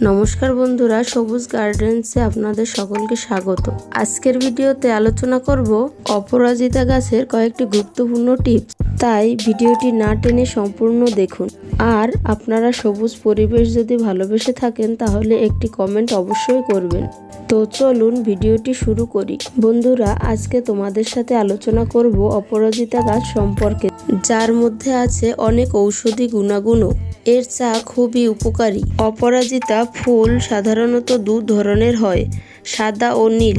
নমস্কার বন্ধুরা, সবুজ গার্ডেন্সে আপনাদের সকলকে স্বাগত। আজকের ভিডিওতে আলোচনা করব অপরাজিতা গাছের কয়েকটি গুরুত্বপূর্ণ টিপস। তাই ভিডিওটি না টেনে সম্পূর্ণ দেখুন। আর আপনারা সবুজ পরিবেশ যদি ভালোবেসে থাকেন, তাহলে একটি কমেন্ট অবশ্যই করবেন। তো চলুন ভিডিওটি শুরু করি। বন্ধুরা, আজকে তোমাদের সাথে আলোচনা করব অপরাজিতা গাছ সম্পর্কে, যার মধ্যে আছে অনেক ঔষধি গুণাগুণও। এর চা খুবই উপকারী। অপরাজিতা ফুল সাধারণত দু ধরনের হয়, সাদা ও নীল।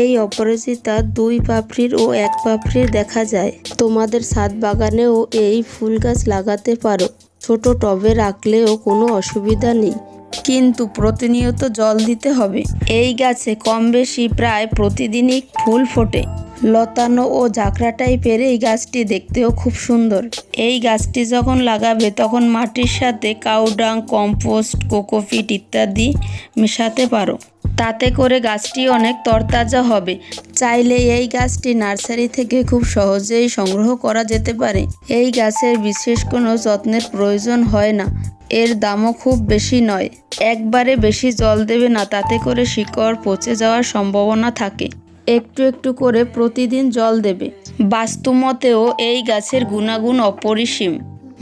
এই অপরাজিতা দুই পাপড়ির ও এক পাপড়ির দেখা যায়। তোমাদের ছাদ বাগানেও এই ফুল গাছ লাগাতে পারো। ছোট টবে রাখলেও কোনো অসুবিধা নেই। কিন্তু প্রতিনিয়ত জল দিতে হবে। এই গাছে কম বেশি প্রায় প্রতিদিনই ফুল ফোটে। লতানো ও জাকড়া টাইপের এই গাছটি দেখতেও খুব সুন্দর। এই গাছটি যখন লাগাবে, তখন মাটির সাথে কাউডাং কম্পোস্ট, কোকোপিট ইত্যাদি মেশাতে পারো। তাতে করে গাছটি অনেক তরতাজা হবে। চাইলে এই গাছটি নার্সারি থেকে খুব সহজেই সংগ্রহ করা যেতে পারে। এই গাছের বিশেষ কোনো যত্নের প্রয়োজন হয় না। এর দামও খুব বেশি নয়। একবারে বেশি জল দেবে না, তাতে করে শিকড় পচে যাওয়ার সম্ভাবনা থাকে। একটু একটু করে প্রতিদিন জল দেবে। বাস্তুমতেও এই গাছের গুণাগুণ অপরিসীম।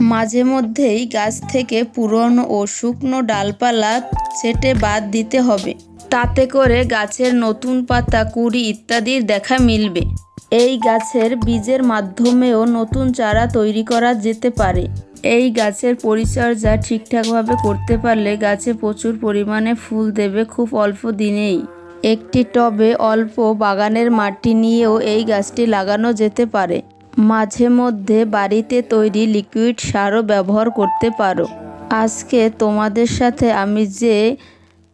মাঝে মধ্যেই গাছ থেকে পুরনো ও শুকনো ডালপালা ছেটে বাদ দিতে হবে। তাতে করে গাছের নতুন পাতা, কুড়ি ইত্যাদির দেখা মিলবে। এই গাছের বীজের মাধ্যমেও নতুন চারা তৈরি করা যেতে পারে। এই গাছের পরিচর্যা ঠিকঠাকভাবে করতে পারলে গাছে প্রচুর পরিমাণে ফুল দেবে খুব অল্প দিনেই। একটি টবে অল্প বাগানের মাটি নিয়েও এই গাছটি লাগানো যেতে পারে। মাঝে মধ্যে বাড়িতে তৈরি লিকুইড সারও ব্যবহার করতে পারো। আজকে তোমাদের সাথে আমি যে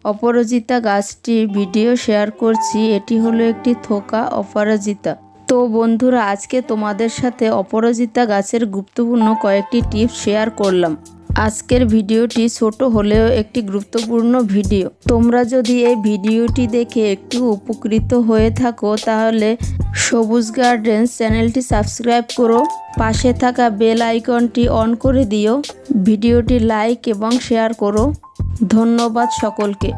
অপরাজিতা গাছটির ভিডিও শেয়ার করছি, এটি হলো একটি থোকা অপরাজিতা। তো বন্ধুরা, আজকে তোমাদের সাথে অপরাজিতা গাছের গুরুত্বপূর্ণ কয়েকটি টিপস শেয়ার করলাম। আজকের ভিডিওটি ছোট হলেও একটি গুরুত্বপূর্ণ ভিডিও। তোমরা যদি এই ভিডিওটি দেখে একটু উপকৃত হয়ে থাকো, তাহলে সবুজ গার্ডেন চ্যানেলটি সাবস্ক্রাইব করো, পাশে থাকা বেল আইকনটি অন করে দিও, ভিডিওটি লাইক এবং শেয়ার করো। ধন্যবাদ সকলকে।